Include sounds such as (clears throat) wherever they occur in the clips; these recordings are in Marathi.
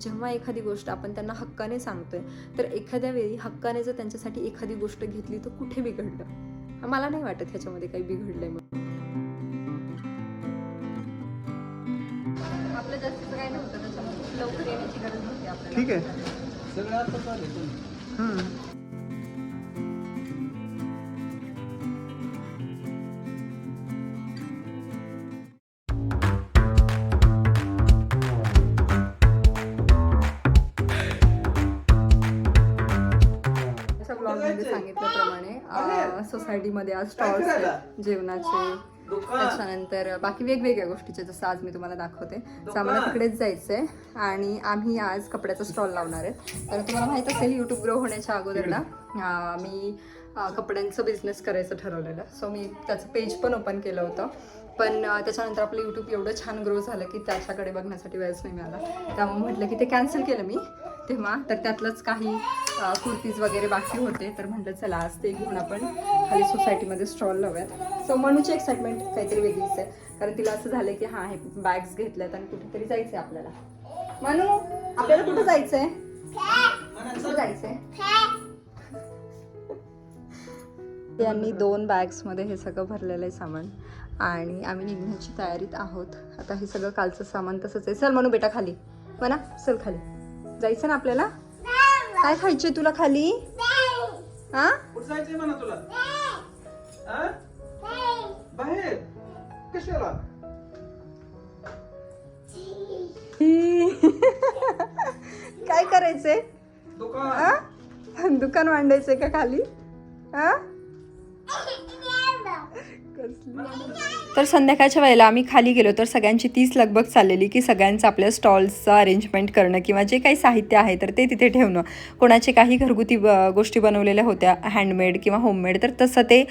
जेव्हा एखादी गोष्ट आपण त्यांना हक्काने सांगतोय तर एखाद्या वेळी हक्काने जर त्यांच्यासाठी एखादी गोष्ट घेतली तर कुठे बिघडलं? मला नाही वाटत ह्याच्यामध्ये काही बिघडलंय म्हणून. आपलं जास्तीचं काही नव्हतं त्याच्यामुळे लवकर येण्याची गरज नव्हती आपल्याला. ठीक आहे. सगळं सांगितल्याप्रमाणे अं, सोसायटीमध्ये आज स्टॉल्स आहेत जेवणाचे त्याच्यानंतर बाकी वेगवेगळ्या गोष्टीचे जसं आज मी तुम्हाला दाखवते. तर आम्हाला तिकडेच जायचंय आणि आम्ही आज कपड्याचा स्टॉल लावणार आहे. तर तुम्हाला माहीत असेल युट्यूब ग्रो होण्याच्या अगोदर ना अं, मी कपड्यांचं बिझनेस करायचं ठरवलेलं. सो मी त्याचं पेज पण ओपन केलं होतं. पण त्याच्यानंतर आपलं यूट्यूब एवढं छान ग्रो झालं की त्याच्याकडे बघण्यासाठी वेळच नाही मिळाला. त्यामुळे म्हटलं की ते कॅन्सल केलं मी. तेव्हा तर त्यातलंच काही कुर्तीज वगैरे बाकी होते. तर म्हटलं चला आज ते घेऊन आपण खाली सोसायटीमध्ये स्टॉल लावूयात. सो मनूची एक्साइटमेंट काहीतरी वेगळीच आहे. कारण तिला असं झालं की हां हे बॅग्स घेतल्यात आणि कुठेतरी जायचं आहे आपल्याला. मनू आपल्याला कुठं जायचं आहे कुठं जायचंय? यांनी दोन बॅग्समध्ये हे सगळं भरलेलं आहे सामान. आणि आम्ही निघण्याची तयारीत आहोत. आता हे सगळं कालचं सामान तसंच आहे. चल म्हणू बेटा खाली. हो म्हणा चल खाली. जायचं ना आपल्याला? काय खायचंय तुला खाली? हा? कुठं जायचंय म्हणा तुला? हा? बाहेर. कशाला? काय करायचंय? दुकान. हा? दुकान मांडायचंय का खाली? हा? तर संध्याकाळच्या वेळेला आम्ही खाली गेलो तर सगळ्यांची तीच लगबग चाललेली की सगळ्यांचं आपल्या स्टॉल्सचं अरेंजमेंट करणं किंवा जे काही साहित्य आहे तर ते तिथे ठेवणं. कोणाचे काही घरगुती ब- गोष्टी बनवलेल्या होत्या हँडमेड किंवा होममेड तर तसं ते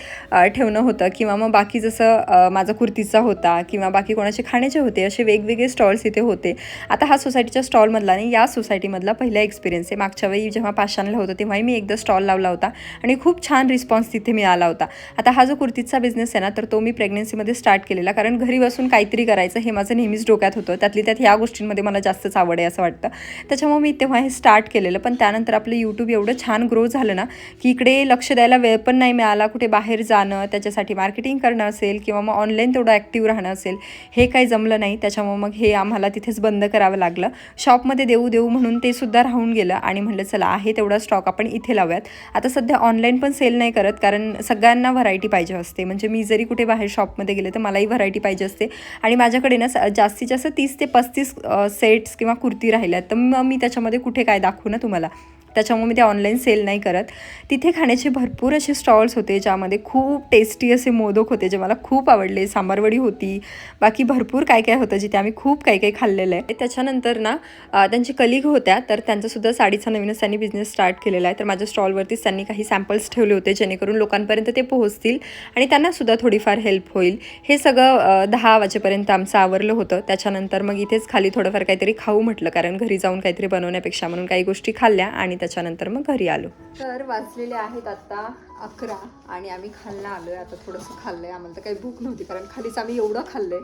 ठेवणं होतं. किंवा मग बाकी जसं माझा कुर्तीचा होता किंवा बाकी कोणाचे खाण्याचे होते असे वेगवेगळे स्टॉल्स इथे होते. आता हा सोसायटीच्या स्टॉलमधला नाही या सोसायटीमधला पहिला एक्सपिरियन्स आहे. मागच्या वेळी जेव्हा पाषाणला होतं तेव्हाही मी एकदा स्टॉल लावला होता आणि खूप छान रिस्पॉन्स तिथे मिळाला होता. आता हा जो कुर्तीचा बिझनेस आहे ना तर तो मी प्रेग्नन्सीमध्ये स्टार्ट केलेला. कारण घरी बसून काहीतरी करायचं हे माझं नेहमीच डोक्यात होतं. त्यातली त्यात ह्या गोष्टींमध्ये मला जास्तच आवड आहे असं वाटतं. त्याच्यामुळे मी तेव्हा हे स्टार्ट केलेलं. पण त्यानंतर आपलं यूट्यूब एवढं छान ग्रो झालं ना की इकडे लक्ष द्यायला वेळ पण नाही मिळाला. कुठे बाहेर जाणं त्याच्यासाठी मार्केटिंग करणं असेल किंवा मग ऑनलाईन तेवढं ॲक्टिव्ह राहणं असेल हे काही जमलं नाही. त्याच्यामुळे मग हे आम्हाला तिथेच बंद करावं लागलं. शॉपमध्ये देऊ देऊ म्हणून ते सुद्धा राहून गेलं आणि म्हटलं चला आहे तेवढा स्टॉक आपण इथे लावूयात. आता सध्या ऑनलाईन पण सेल नाही करत कारण सगळ्यांना व्हरायटी पाहिजे असते. म्हणजे मी जरी कुठे बाहेर शॉपमध्ये गेले तर मलाही व्हरायटी पाहिजे असते. आणि माझ्याकडे ना जास्तीत जास्त तीस ते पस्तीस सेट्स किंवा कुर्ती राहिल्या तर मग मी त्याच्यामध्ये कुठे काय दाखवू ना तुम्हाला? त्याच्यामुळे मी ते ऑनलाईन सेल नाही करत. तिथे खाण्याचे भरपूर असे स्टॉल्स होते ज्यामध्ये खूप टेस्टी असे मोदक होते जे मला खूप आवडले. सांबारवडी होती बाकी भरपूर काय काय होतं जिथे आम्ही खूप काही काही खाल्लेलं आहे. त्याच्यानंतर ना त्यांची कलिग होत्या तर त्यांचासुद्धा साडीचा नवीनच त्यांनी बिझनेस स्टार्ट केलेला आहे. तर माझ्या स्टॉलवरतीच त्यांनी काही सॅम्पल्स ठेवले होते जेणेकरून लोकांपर्यंत ते पोहोचतील आणि त्यांनासुद्धा थोडीफार हेल्प होईल. हे सगळं दहा वाजेपर्यंत आमचं आवरलं होतं. त्याच्यानंतर मग इथेच खाली थोडंफार काहीतरी खाऊ म्हटलं कारण घरी जाऊन काहीतरी बनवण्यापेक्षा म्हणून काही गोष्टी खाल्ल्या आणि त्याच्यानंतर मग घरी आलो. तर वाजलेले आहेत आता अकरा आणि आम्ही खाल्लं आलोय. आता थोडंसं खाल्लंय. आम्हाला तर काही भूक नव्हती कारण खालीच आम्ही एवढं खाल्लंय.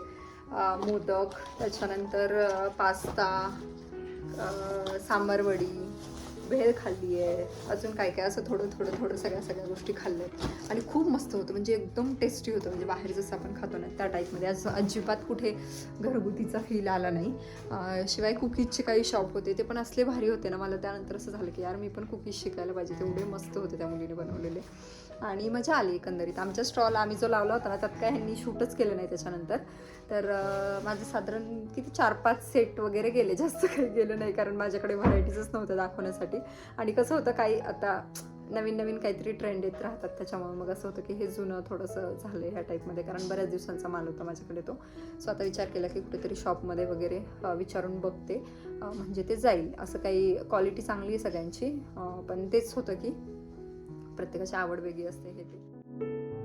आहे मोदक त्याच्यानंतर पास्ता सांबारवडी भेळ खाल्ली आहे. अजून काय काय असं थोडं थोडं थोडं सगळ्या सगळ्या गोष्टी खाल्ल्या आहेत. आणि खूप मस्त होतं. म्हणजे एकदम टेस्टी होतं. म्हणजे बाहेर जसं आपण खातो ना त्या टाईपमध्ये असं अजिबात कुठे घरगुतीचा फील आला नाही. शिवाय कुकीजचे काही शॉप होते. ते पण असले भारी होते ना. मला त्यानंतर असं झालं की यार मी पण कुकीज शिकायला पाहिजे. तेवढे मस्त होते त्या मुलीने बनवलेले. आणि मजा आली एकंदरीत. आमच्या स्टॉल आम्ही जो लावला होता ना त्यात काय ह्यांनी शूटच केलं नाही त्याच्यानंतर. तर माझं साधारण किती चार पाच सेट वगैरे गेले. जास्त काही गेलं नाही कारण माझ्याकडे व्हरायटीजच नव्हतं दाखवण्यासाठी. आणि कसं होतं काही आता नवीन नवीन काहीतरी ट्रेंड येत राहतात त्याच्यामुळे. मग असं होतं की हे जुनं थोडंसं झालं ह्या टाईपमध्ये कारण बऱ्याच दिवसांचा माल होता माझ्याकडे तो. सो आता विचार केला की कुठेतरी शॉपमध्ये वगैरे विचारून बघते. म्हणजे ते जाईल. असं काही क्वालिटी चांगली आहे सगळ्यांची. पण तेच होतं की प्रत्येकाची आवड वेगळी असते हे ते.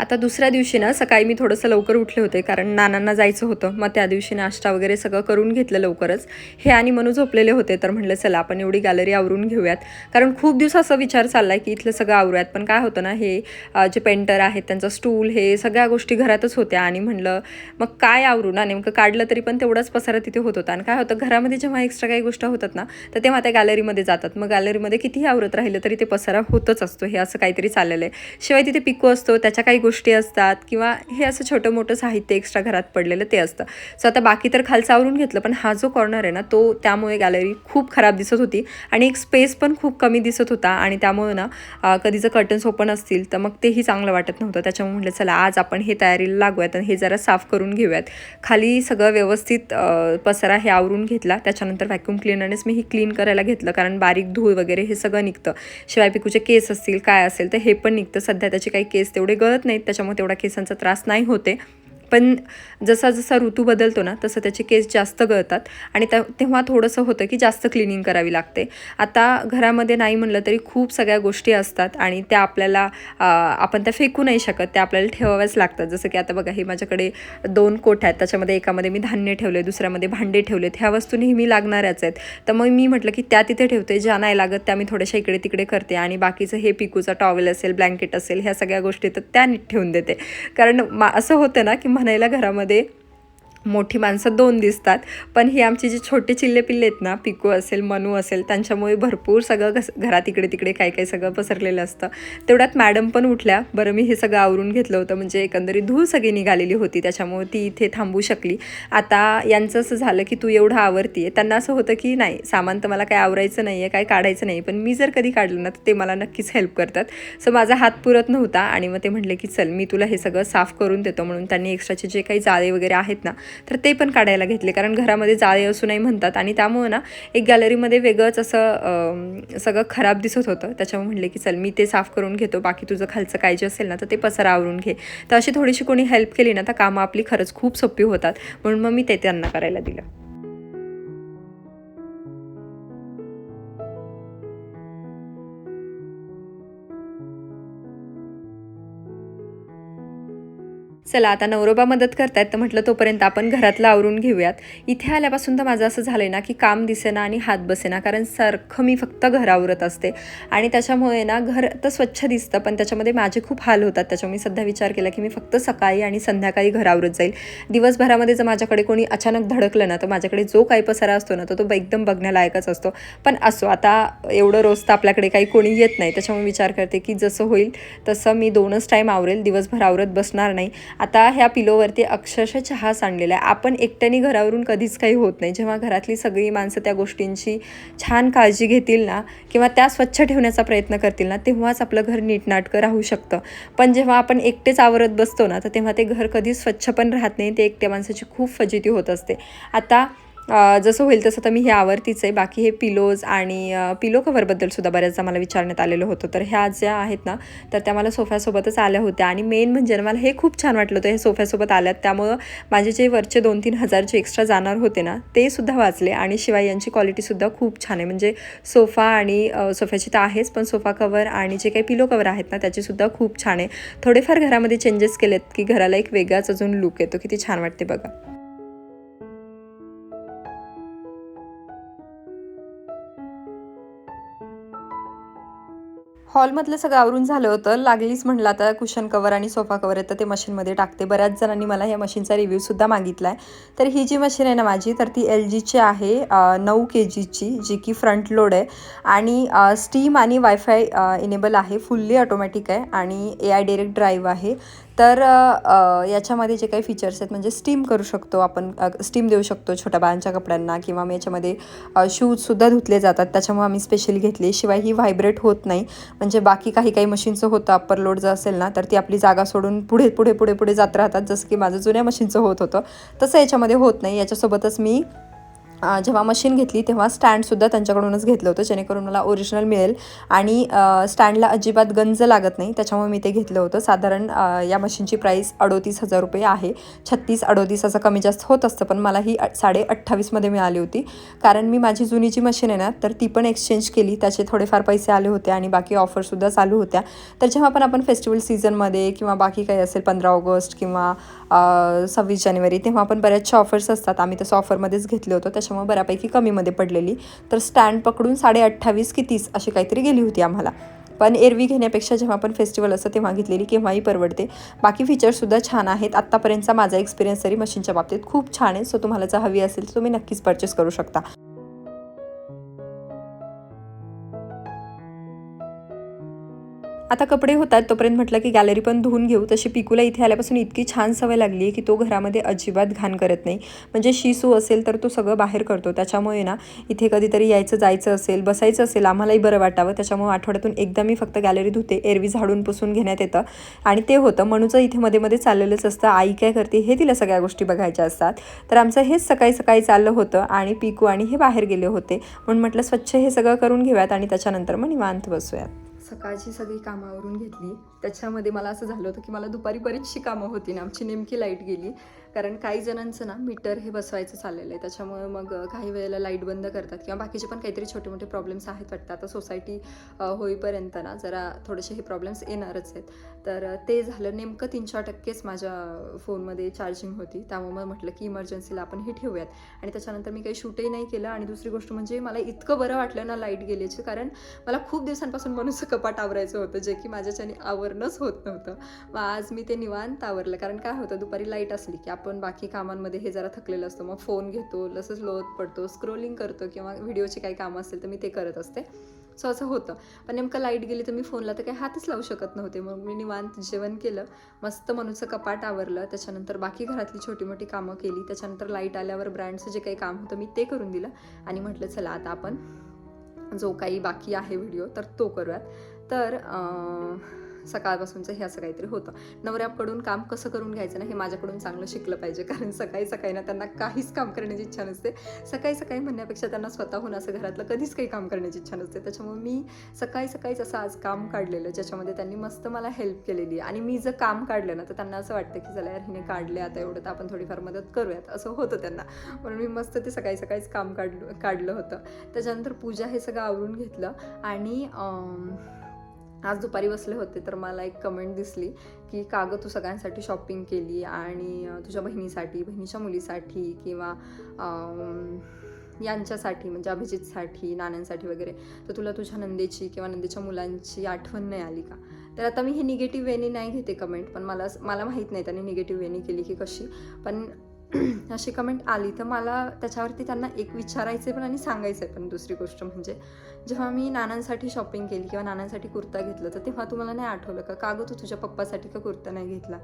आता दुसऱ्या दिवशी ना सकाळी मी थोडंसं लवकर उठले होते कारण नानांना जायचं होतं. मग त्या दिवशी नाश्ता वगैरे सगळं करून घेतलं लवकरच. हे आणि मनू झोपलेले होते तर म्हटलं चला आपण एवढी गॅलरी आवरून घेऊयात. कारण खूप दिवस असा विचार चालला आहे की इथलं सगळं आवरूयात. पण काय होतं ना हे जे पेंटर आहेत त्यांचं स्टूल हे सगळ्या गोष्टी घरातच होत्या. आणि म्हणलं मग काय आवरू ना? नेमकं काढलं तरी पण तेवढाच पसारा तिथे होत होता. आणि काय होतं घरामध्ये जेव्हा एक्स्ट्रा काही गोष्ट होतात ना तर तेव्हा त्या गॅलरीमध्ये जातात. मग गॅलरीमध्ये कितीही आवरत राहिलं तरी ते पसारा होतच असतो. हे असं काहीतरी चाललेलं आहे. शिवाय तिथे पिको असतो त्याच्या काही गोष्टी असतात किंवा हे असं छोटं मोठं साहित्य एक्स्ट्रा घरात पडलेलं ते असतं. सो आता बाकी तर खालचं आवरून घेतलं पण हा जो कॉर्नर आहे ना तो त्यामुळे गॅलरी खूप खराब दिसत होती आणि एक स्पेस पण खूप कमी दिसत होता आणि त्यामुळे ना कधी जर कर्टन्स ओपन असतील तर मग तेही चांगलं वाटत नव्हतं. त्याच्यामुळे म्हटलं चला आज आपण हे तयारीला लागूयात आणि हे जरा साफ करून घेऊयात. खाली सगळं व्यवस्थित पसरा पसारा हे आवरून घेतला. त्याच्यानंतर व्हॅक्यूम क्लिनरनेच मी ही क्लीन करायला घेतलं कारण बारीक धूळ वगैरे हे सगळं निघतं. शिवाय पिकूचे केस असतील काय असेल तर हे पण निघतं. सध्या त्याचे काही केस तेवढे गळत नाहीत त्याच्यामुळे तेवढा केसांचा त्रास नाही होते. पण जसा जसा ऋतू बदलतो ना तसं त्याचे केस जास्त गळतात. आणि त्या तेव्हा थोडंसं होतं की जास्त क्लिनिंग करावी लागते. आता घरामध्ये नाही म्हणलं तरी खूप सगळ्या गोष्टी असतात आणि त्या आपल्याला आपण त्या फेकू नाही शकत. त्या आपल्याला ठेवाव्याच लागतात. जसं की आता बघा हे माझ्याकडे दोन कोठ आहेत. त्याच्यामध्ये एकामध्ये मी धान्य ठेवले दुसऱ्यामध्ये भांडे ठेवलेत. ह्या वस्तू नेहमी लागणाऱ्याच आहेत. तर मग मी म्हटलं की त्या तिथे ठेवते. ज्या नाही लागत त्या मी थोड्याशा इकडे तिकडे करते आणि बाकीचं हे पिकूचा टॉवेल असेल ब्लँकेट असेल ह्या सगळ्या गोष्टी तर त्या नीट ठेवून देते. कारण मा असं होतं ना की म्हणायला घरामध्ये मोठी माणसं दोन दिसतात. पण ही आमची जी छोटे चिल्ले पिल्ले आहेत ना पिकू असेल मनू असेल त्यांच्यामुळे भरपूर सगळं घस घरात इकडे तिकडे काय काय सगळं पसरलेलं असतं. तेवढ्यात मॅडम पण उठल्या. बरं मी हे सगळं आवरून घेतलं होतं. म्हणजे एकंदरीत धूळ सगळी निघालेली होती. त्याच्यामुळे ती इथे थांबू शकली. आता यांचं असं झालं की तू एवढं आवरतीये. त्यांना असं होतं की नाही सामान तर मला काय आवरायचं नाही आहे काय काढायचं नाही पण मी जर कधी काढलं ना तर ते मला नक्कीच हेल्प करतात. सो माझा हात पुरत नव्हता आणि मग ते म्हटले की चल मी तुला हे सगळं साफ करून देतो. म्हणून त्यांनी एक्स्ट्राचे जे काही जाळे वगैरे आहेत ना तर ते पण काढायला घेतले. कारण घरामध्ये जाळे असू नाही म्हणतात. आणि त्यामुळे ना एक गॅलरीमध्ये वेगळंच असं सगळं खराब दिसत होतं. त्याच्यामुळे म्हणले की चल मी ते साफ करून घेतो. बाकी तुझं खालचं काय जे असेल ना तर ते पसारा आवरून घे. तर अशी थोडीशी कोणी हेल्प केली ना तर कामं आपली खरंच खूप सोपी होतात. म्हणून मग मी ते त्यांना करायला दिलं. चला आता नवरोबा मदत करतायत तर म्हटलं तोपर्यंत आपण घरातलं आवरून घेऊयात. इथे आल्यापासून तर माझं असं झालं ना की काम दिसेना आणि हात बसेना कारण सारखं मी फक्त घर आवरत असते. आणि त्याच्यामुळे ना घर तर स्वच्छ दिसतं पण त्याच्यामध्ये माझे खूप हाल होतात. त्याच्यामुळे मी सध्या विचार केला की मी फक्त सकाळी आणि संध्याकाळी घर आवरत जाईल. दिवसभरामध्ये जर माझ्याकडे कोणी अचानक धडकलं ना तर माझ्याकडे जो काही पसारा असतो ना तो तो एकदम बघण्यालायकच असतो. पण असो आता एवढं रोज तर आपल्याकडे काही कोणी येत नाही. त्याच्यामुळे विचार करते की जसं होईल तसं मी दोनच टाईम आवरेल. दिवसभर आवरत बसणार नाही. आता ह्या पिलोवरती अक्षरशः चहा सांडलेला आहे. आपण एकट्याने घरावरून कधीच काही होत नाही. जेव्हा घरातली सगळी माणसं त्या गोष्टींची छान काळजी घेतील ना किंवा त्या स्वच्छ ठेवण्याचा प्रयत्न करतील ना तेव्हाच आपलं घर नीटनाटकं राहू शकतं. पण जेव्हा आपण एकटेच आवरत बसतो ना तर तेव्हा ते घर कधीच स्वच्छ पण राहत नाही. ते एकट्या माणसाची खूप फजिती होत असते. आता जसं होईल तसं तर मी हे आवर्तीच आहे. बाकी हे पिलोज आणि पिलो कवरबद्दल सुद्धा बऱ्याचदा मला विचारण्यात आलेलं होतं. तर ह्या ज्या आहेत ना तर त्या मला सोफ्यासोबतच आल्या होत्या. आणि मेन म्हणजे मला हे खूप छान वाटलं होतं हे सोफ्यासोबत आल्यात. त्यामुळं माझे जे वरचे दोन तीन हजार जे एक्स्ट्रा जाणार होते ना ते सुद्धा वाचले. आणि शिवाय यांची क्वालिटीसुद्धा खूप छान आहे. म्हणजे सोफा आणि सोफ्याची तर आहेच पण सोफा कवर आणि जे काही पिलो कवर आहेत ना त्याचीसुद्धा खूप छान आहे. थोडेफार घरामध्ये चेंजेस केलेत की घराला एक वेगळाच अजून लुक येतो. किती छान वाटते बघा. हॉलमधलं सगळं आवरून झालं होतं. लागलीच म्हणलं आता कुशन कवर आणि सोफा कवर येतं तर ते मशीनमध्ये टाकते. बऱ्याच जणांनी मला या मशीनचा रिव्ह्यूसुद्धा मागितला आहे तर ही जी मशीन आहे ना माझी तर ती एल जीची आहे नऊ के जीची जी की फ्रंट लोड आहे. आणि स्टीम आणि वायफाय इनेबल आहे फुल्ली ऑटोमॅटिक आहे. आणि ए आय डिरेक्ट ड्राईव्ह आहे. तर याच्यामध्ये जे काही फीचर्स आहेत म्हणजे स्टीम करू शकतो आपण स्टीम देऊ शकतो छोट्या बाळांच्या कपड्यांना किंवा मग याच्यामध्ये शूजसुद्धा धुतले जातात. त्याच्यामुळे आम्ही स्पेशली घेतली. शिवाय ही व्हायब्रेट होत नाही. म्हणजे बाकी काही काही मशीनचं होतं अप्पर लोड जर असेल ना तर ती आपली जागा सोडून पुढे पुढे पुढे पुढे जात राहतात. जसं की माझं जुन्या मशीनचं होत होतं. तसं याच्यामध्ये होत नाही. याच्यासोबतच मी जेव्हा मशीन घेतली तेव्हा स्टँडसुद्धा त्यांच्याकडूनच घेतलं होतं जेणेकरून मला ओरिजिनल मिळेल. आणि स्टँडला अजिबात गंज लागत नाही त्याच्यामुळे मी ते घेतलं होतं. साधारण या मशीनची प्राईस अडोतीस हजार रुपये आहे. छत्तीस अडोतीस असं कमी जास्त होत असतं पण मला ही अ- साडे अठ्ठावीसमध्ये मिळाली होती. कारण मी माझी जुनी जी मशीन आहे ना तर ती पण एक्सचेंज केली. त्याचे थोडेफार पैसे आले होते आणि बाकी ऑफरसुद्धा चालू होत्या. तर जेव्हा पण आपण फेस्टिवल सीझनमध्ये किंवा बाकी काही असेल पंधरा ऑगस्ट किंवा सव्वीस जानेवारी तेव्हा पण बऱ्याचशा ऑफर्स असतात. आम्ही तसं ऑफरमध्येच घेतलं होतं. त्याच्यामुळे बऱ्यापैकी कमीमध्ये पडलेली. तर स्टँड पकडून साडे अठ्ठावीस की तीस अशी काहीतरी गेली होती आम्हाला. पण एरवी घेण्यापेक्षा जेव्हा पण फेस्टिवल असतं तेव्हा घेतलेली केव्हाही परवडते. बाकी फीचर्ससुद्धा छान आहेत. आत्तापर्यंतचा माझा एक्सपिरियन्स तरी मशीनच्या बाबतीत खूप छान आहे. सो तुम्हाला जर हवी असेल तर तुम्ही नक्कीच परचेस करू शकता. आता कपडे होतात तोपर्यंत म्हटलं की गॅलरी पण धुवून घेऊ. तशी पिकूला इथे आल्यापासून इतकी छान सवय लागली आहे की तो घरामध्ये अजिबात घाण करत नाही. म्हणजे शिसू असेल तर तो सगळं बाहेर करतो. त्याच्यामुळे ना इथे कधीतरी यायचं जायचं असेल बसायचं असेल आम्हालाही बरं वाटावं. त्याच्यामुळे आठवड्यातून एकदा मी फक्त गॅलरी धुते एरवी झाडून पुसून घेण्यात येतं. आणि ते होतं म्हणूचं इथे मध्ये मध्ये चाललेलंच असतं. आई काय करते हे तिला सगळ्या गोष्टी बघायच्या असतात. तर आमचं हेच सकाळी सकाळी चाललं होतं आणि पिकू आणि हे बाहेर गेले होते. म्हणून म्हटलं स्वच्छ हे सगळं करून घेऊयात आणि त्याच्यानंतर मग निवांत बसूयात. सकाळची सगळी कामावरून घेतली. त्याच्यामध्ये मला असं झालं होतं की मला दुपारी बरीचशी कामं होती ना. आमची नेमकी लाइट गेली. कारण काही जणांचं ना मीटर हे बसवायचं चाललेलं आहे. त्याच्यामुळे मग काही वेळेला लाइट बंद करतात किंवा बाकीचे पण काहीतरी छोटे मोठे प्रॉब्लेम्स आहेत वाटतं. आता सोसायटी होईपर्यंत ना जरा थोडेसे हे प्रॉब्लेम्स येणारच आहेत. तर ते झालं. नेमकं तीन चार टक्केच माझ्या फोनमध्ये चार्जिंग होती. त्यामुळे मग म्हटलं की इमर्जन्सीला आपण हे ठेवूयात. आणि त्याच्यानंतर मी काही शूटही नाही केलं. आणि दुसरी गोष्ट म्हणजे मला इतकं बरं वाटलं ना लाइट गेल्याची. कारण मला खूप दिवसांपासून मनुष्य कपाट आवरायचं होतं जे की माझ्याच्याने आवरणंच होत नव्हतं. मग आज मी ते निवांत आवरलं. कारण काय होतं दुपारी लाइट असली की आपण बाकी कामांमध्ये हे जरा थकलेलं असतो मग फोन घेतो लसंच लोत पडतो स्क्रोलिंग करतो किंवा व्हिडिओचे काही कामं असेल तर मी ते करत असते. सो असं होतं. पण नेमकं लाइट गेली तर मी फोनला तर काही हातच लावू शकत नव्हते. मग मी निवांत जेवण केलं. मस्त मनूचं कपाट आवरलं. त्याच्यानंतर बाकी घरातली छोटी मोठी कामं केली. त्याच्यानंतर लाइट आल्यावर ब्रँडचं जे काही काम होतं मी ते करून दिलं. आणि म्हटलं चला आता आपण जो काही बाकी आहे व्हिडिओ तर तो करूयात. तर सकाळपासूनचं हे असं काहीतरी होतं. नवऱ्याकडून काम कसं करून घ्यायचं ना हे माझ्याकडून चांगलं शिकलं पाहिजे. कारण सकाळी सकाळी ना त्यांना काहीच काम करण्याची इच्छा नसते. सकाळी सकाळी म्हणण्यापेक्षा त्यांना स्वतःहून असं घरातलं कधीच काही काम करण्याची इच्छा नसते. त्याच्यामुळे मी सकाळी सकाळीच असं आज काम काढलेलं ज्याच्यामध्ये त्यांनी मस्त मला हेल्प केलेली आहे. आणि मी जर काम काढलं ना तर त्यांना असं वाटतं की चला यार हिने काढले आता एवढं तर आपण थोडीफार मदत करूयात. असं होतं त्यांना. म्हणून मी मस्त ते सकाळी सकाळीच काम काढलं काढलं होतं. त्याच्यानंतर पूजा हे सगळं आवरून घेतलं. आणि आज दुपारी बसले होते तर मला एक कमेंट दिसली की का गं तू सगळ्यांसाठी शॉपिंग केली आणि तुझ्या बहिणीसाठी बहिणीच्या मुलीसाठी किंवा यांच्यासाठी म्हणजे अभिजितसाठी नाण्यांसाठी वगैरे तर तुला तुझ्या नंदेची किंवा नंदेच्या मुलांची आठवण नाही आली का? तर आता मी हे निगेटिव्ह वेनी नाही घेते कमेंट पण मला मला माहीत नाही त्यांनी निगेटिव्ह वेनी केली की कशी. पण (clears throat) अशी कमेंट आली. तर मला त्याच्यावरती त्यांना एक विचारायचं पण आणि सांगायचं आहे पण दुसरी गोष्ट म्हणजे जेव्हा मी नानांसाठी शॉपिंग केली किंवा नानांसाठी कुर्ता घेतला तर तेव्हा तुम्हाला नाही आठवलं का? का गं तू तुझ्या पप्पासाठी का कुर्ता नाही घेतला?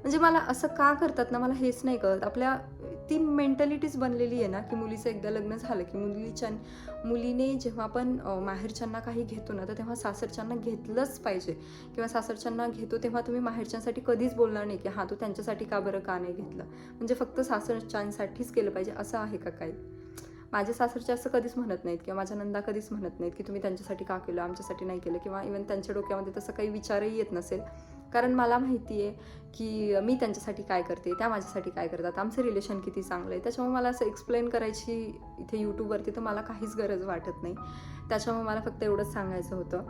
म्हणजे मला असं का करतात ना? मला हेच नाही कळत. आपल्या ती मेंटॅलिटीच बनलेली आहे ना की मुलीचं एकदा लग्न झालं की मुलीच्या मुलीने जेव्हा आपण माहेरच्यांना काही घेतो ना तर तेव्हा सासरच्यांना घेतलंच पाहिजे. किंवा सासरच्यांना घेतो तेव्हा तुम्ही माहेरच्यांसाठी कधीच बोलणार नाही की हां तू त्यांच्यासाठी का बरं का नाही घेतलं? म्हणजे फक्त सासरच्यांसाठीच केलं पाहिजे असं आहे का काही माझ्या सासरचे असं कधीच म्हणत नाहीत किंवा माझ्या नंदा कधीच म्हणत नाहीत की तुम्ही त्यांच्यासाठी का केलं आमच्यासाठी नाही केलं? किंवा इवन त्यांच्या डोक्यामध्ये तसं काही विचारही येत नसेल. कारण मला माहिती आहे की मी त्यांच्यासाठी काय करते त्या माझ्यासाठी काय करतात आमचं रिलेशन किती चांगलं आहे. त्याच्यामुळे मला असं एक्सप्लेन करायची इथे यूट्यूबवरती तर मला काहीच गरज वाटत नाही. त्याच्यामुळे मला फक्त एवढंच सांगायचं होतं.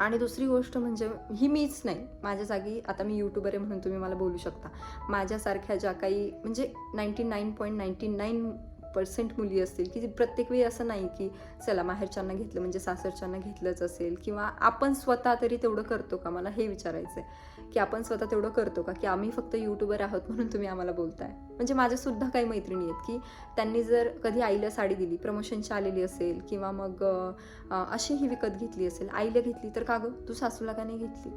आणि दुसरी गोष्ट म्हणजे ही मीच नाही. माझ्या जागी आता मी यूट्यूबर आहे म्हणून तुम्ही मला बोलू शकता. माझ्यासारख्या ज्या काही म्हणजे ninety nine point ninety nine percent मुली असतील की प्रत्येक वेळी असं नाही की चला माहेरच्यांना घेतलं म्हणजे सासरच्यांना घेतलंच असेल किंवा आपण स्वतः तरी तेवढं करतो का? मला हे विचारायचं आहे की आपण स्वतः तेवढं करतो का? की आम्ही फक्त यूट्यूबर आहोत म्हणून तुम्ही आम्हाला बोलताय? म्हणजे माझ्यासुद्धा काही मैत्रिणी आहेत की त्यांनी जर कधी आईला साडी दिली प्रमोशनची आलेली असेल किंवा मग अशी ही विकत घेतली असेल आईला घेतली तर का गं? तू सासूला का नाही घेतली?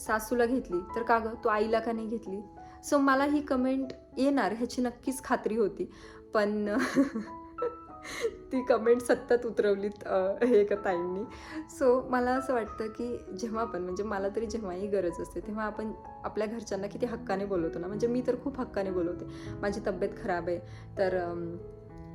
सासूला घेतली तर का गं? तू आईला का नाही घेतली? सो मला ही कमेंट येणार ह्याची नक्कीच खात्री होती. पण (laughs) ती कमेंट सतत उतरवलीत हे एका ताईंनी. सो मला असं वाटतं की जेव्हा पण म्हणजे मला तरी जेव्हाही गरज असते तेव्हा आपण आपल्या घरच्यांना किती हक्काने बोलवतो ना. म्हणजे मी तर खूप हक्काने बोलवते. माझी तब्येत खराब आहे. तर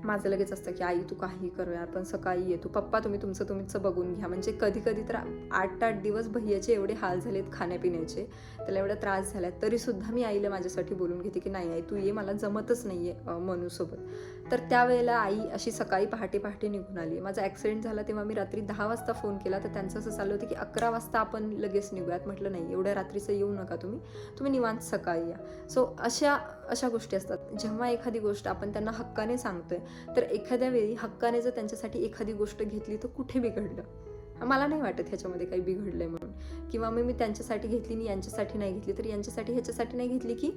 माझं लगेच असतं की आई तू काही करूया आपण सकाळी ये. तू पप्पा तुम्ही तुमचं तुमचं बघून घ्या. म्हणजे कधी कधी तर आठ आठ दिवस भैयाचे एवढे हाल झालेत खाण्यापिण्याचे. त्याला एवढा त्रास झाला तरीसुद्धा मी आईला माझ्यासाठी बोलून घेते की नाही आई तू ये मला जमतच नाही आहे मनूसोबत. तर त्यावेळेला आई अशी सकाळी पहाटे पहाटे निघून आली. माझा ॲक्सिडेंट झाला तेव्हा मी रात्री दहा वाजता फोन केला. तर त्यांचं असं चाललं होतं की अकरा वाजता आपण लगेच निघूयात. म्हटलं नाही एवढ्या रात्रीचं येऊ नका तुम्ही. तुम्ही निवांत सकाळी या. सो अशा अशा गोष्टी असतात. जेव्हा एखादी गोष्ट आपण त्यांना हक्काने सांगतोय तर एखाद्या वेळी हक्काने जर त्यांच्यासाठी एखादी गोष्ट घेतली तर कुठे बिघडलं? मला नाही वाटत ह्याच्यामध्ये काही बिघडलंय म्हणून. किंवा मग मी त्यांच्यासाठी घेतली आणि यांच्यासाठी नाही घेतली तर यांच्यासाठी ह्याच्यासाठी नाही घेतली की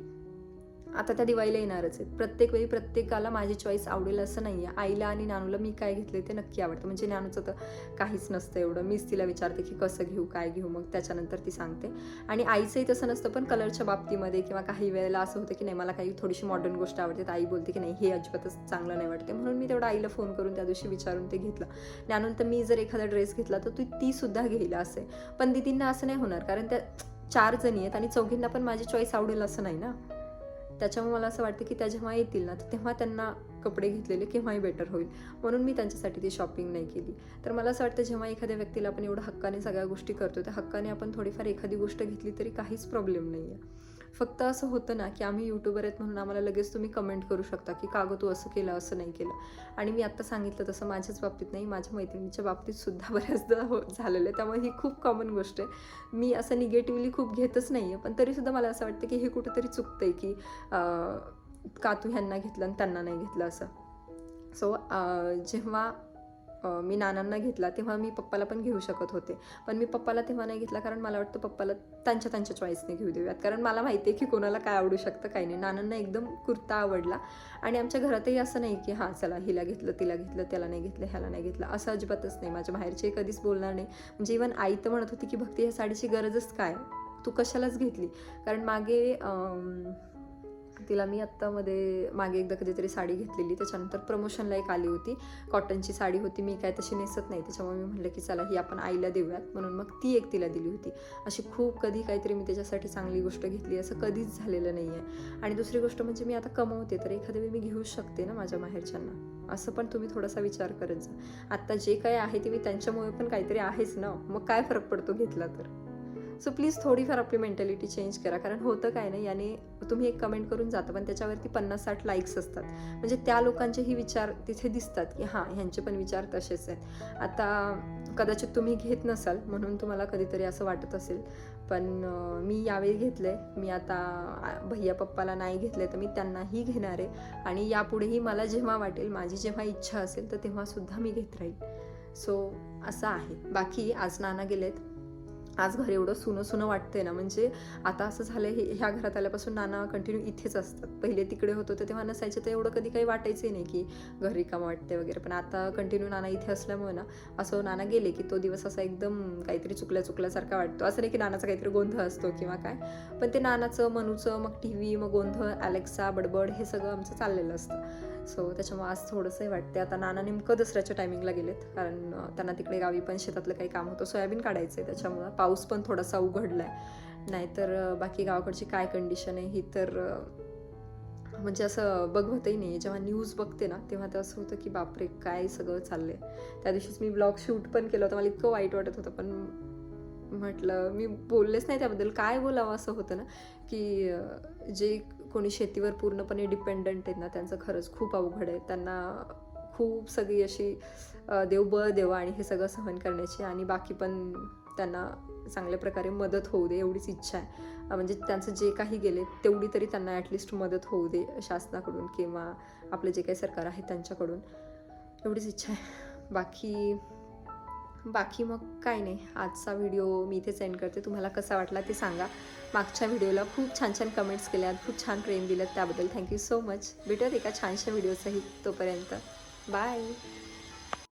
आता त्या दिवाळीला येणारच आहेत. प्रत्येक वेळी प्रत्येकाला माझी चॉईस आवडेल असं नाही आहे आईला आणि नानूला मी काय घेतले ते नक्की आवडतं. म्हणजे नानूचं तर काहीच नसतं एवढं. मीच तिला विचारते की कसं घेऊ काय घेऊ मग त्याच्यानंतर ती सांगते. आणि आईचंही तसं नसतं पण कलरच्या बाबतीमध्ये किंवा काही वेळेला असं होतं की नाही मला काही थोडीशी मॉडर्न गोष्ट आवडते तर आई बोलते की नाही हे अजिबातच चांगलं नाही वाटते म्हणून मी तेवढं आईला फोन करून त्या दिवशी विचारून ते घेतलं. त्यानंतर मी जर एखादा ड्रेस घेतला तर ती ती सुद्धा घेईल असे. पण दिदींना असं नाही होणार. कारण त्या चार जणी आहेत आणि चौघींना पण माझी चॉईस आवडेल असं नाही ना. त्याच्यामुळे मला असं वाटतं की त्या जेव्हा येतील ना तर तेव्हा त्यांना कपडे घेतलेले केव्हाही बेटर होईल. म्हणून मी त्यांच्यासाठी ती शॉपिंग नाही केली. तर मला असं वाटतं जेव्हा एखाद्या व्यक्तीला आपण एवढं हक्काने सगळ्या गोष्टी करतो त्या हक्काने आपण थोडीफार एखादी गोष्ट घेतली तरी काहीच प्रॉब्लेम नाही आहे फक्त असं होतं ना की आम्ही यूट्यूबर आहेत म्हणून आम्हाला लगेच तुम्ही कमेंट करू शकता की का गं तू असं केलं असं नाही केलं. आणि मी आत्ता सांगितलं तसं माझ्याच बाबतीत नाही माझ्या मैत्रिणीच्या बाबतीत सुद्धा (laughs) बऱ्याचदा हो झालेलं आहे. त्यामुळे ही खूप कॉमन गोष्ट आहे. मी असं निगेटिव्हली खूप घेतच नाही आहे पण तरीसुद्धा मला असं वाटतं की हे कुठंतरी चुकतं आहे की का तू ह्यांना घेतलं आणि त्यांना नाही घेतलं असं. सो जेव्हा मी नानांना घेतला तेव्हा मी पप्पाला पण घेऊ शकत होते. पण मी पप्पाला तेव्हा नाही घेतला कारण मला वाटतं पप्पाला त्यांच्या त्यांच्या चॉईसने घेऊ देऊयात. कारण मला माहिती आहे की कोणाला काय आवडू शकतं काही नाही. नानांना एकदम कुर्ता आवडला. आणि आमच्या घरातही असं नाही की हां चला हिला घेतलं तिला घेतलं त्याला नाही घेतलं ह्याला नाही घेतलं. असं अजिबातच नाही. माझ्या बाहेरचे कधीच बोलणार नाही. म्हणजे इवन आई तर म्हणत होती की भक्ती ह्या साडीची गरजच काय? तू कशालाच घेतली? कारण मागे तिला मी आत्तामध्ये मागे एकदा कधीतरी साडी घेतलेली त्याच्यानंतर प्रमोशनला एक आली होती. कॉटनची साडी होती मी काय तशी नेसत नाही. त्याच्यामुळे मी म्हटलं की चला ही आपण आईला देऊयात. म्हणून मग ती एक तिला दिली होती. अशी खूप कधी काहीतरी मी त्याच्यासाठी चांगली गोष्ट घेतली असं कधीच झालेलं नाही आहे आणि दुसरी गोष्ट म्हणजे मी आता कमवते तर एखाद्या वेळी मी घेऊ शकते ना माझ्या माहेरच्यांना. असं पण तुम्ही थोडासा विचार करत जा. आत्ता जे काही आहे ते मी त्यांच्यामुळे पण काहीतरी आहेच ना. मग काय फरक पडतो घेतला तर? सो प्लीज थोडीफार आपली मेंटॅलिटी चेंज करा. कारण होतं काय नाही याने तुम्ही एक कमेंट करून जाता पण त्याच्यावरती पन्नास साठ लाईक्स असतात. म्हणजे त्या लोकांचेही विचार तिथे दिसतात की हां ह्यांचे पण विचार तसेच आहेत. आता कदाचित तुम्ही घेत नसाल म्हणून तुम्हाला कधीतरी असं वाटत असेल. पण मी यावेळी घेतलं आहे मी आता भैया पप्पाला नाही घेतलं तर मी त्यांनाही घेणार आहे. आणि यापुढेही मला जेव्हा वाटेल माझी जेव्हा इच्छा असेल तर तेव्हासुद्धा मी घेत राहील. सो असं आहे. बाकी आज नाना गेलेत. आज घर एवढं सुनं सुनं वाटतंय ना म्हणजे आता असं झालं हे ह्या घरात आल्यापासून नाना कंटिन्यू इथेच असतात. पहिले तिकडे होतो तर तेव्हा नसायचं तर एवढं कधी काही वाटायचं नाही की घर रिकामं वाटते वगैरे. पण आता कंटिन्यू नाना इथे असल्यामुळे ना असं नाना गेले की तो दिवस असा एकदम काहीतरी चुकल्या चुकल्यासारखा वाटतो. असं नाही की नानाचा काहीतरी गोंधळ असतो किंवा काय पण ते नानाचं मनूचं मग टी व्ही मग गोंधळ अलेक्सा बडबड हे सगळं आमचं चाललेलं असतं. सो त्याच्यामुळे आज थोडंसंही वाटते आता नाना नेमकं दसऱ्याच्या टायमिंगला गेलेत कारण त्यांना तिकडे गावी पण शेतातलं काही काम होतं. सोयाबीन काढायचं आहे त्याच्यामुळं. पाऊस पण थोडासा उघडला आहे नाहीतर बाकी गावाकडची काय कंडिशन आहे ही तर म्हणजे असं बघवतही नाही जेव्हा न्यूज बघते ना तेव्हा ते असं होतं की बापरे काय सगळं चाललं आहे त्या दिवशीच मी ब्लॉग शूट पण केलं होतं. मला इतकं वाईट वाटत होतं. पण म्हटलं मी बोललेच नाही त्याबद्दल. काय बोलावं असं होतं ना की जे कोणी शेतीवर पूर्णपणे डिपेंडंट आहेत ना त्यांचं खरंच खूप अवघड आहे. त्यांना खूप सगळी अशी देव बळ देवा आणि हे सगळं सहन करण्याची आणि बाकी पण त्यांना चांगल्या प्रकारे मदत होऊ दे एवढीच इच्छा आहे. म्हणजे त्यांचं जे काही गेले तेवढी तरी त्यांना ॲटलिस्ट मदत होऊ दे शासनाकडून किंवा आपलं जे काही सरकार आहे त्यांच्याकडून. एवढीच इच्छा आहे. बाकी बाकी मग काय नाही. आजचा व्हिडिओ मी इथेच सेंड करते. तुम्हाला कसा वाटला ते सांगा. मागच्या व्हिडिओला खूप छान छान कमेंट्स केल्यात. खूप छान प्रेम दिलं त्याबद्दल. थँक्यू सो मच भेटूयात एका छानशा व्हिडिओसहित तोपर्यंत. बाय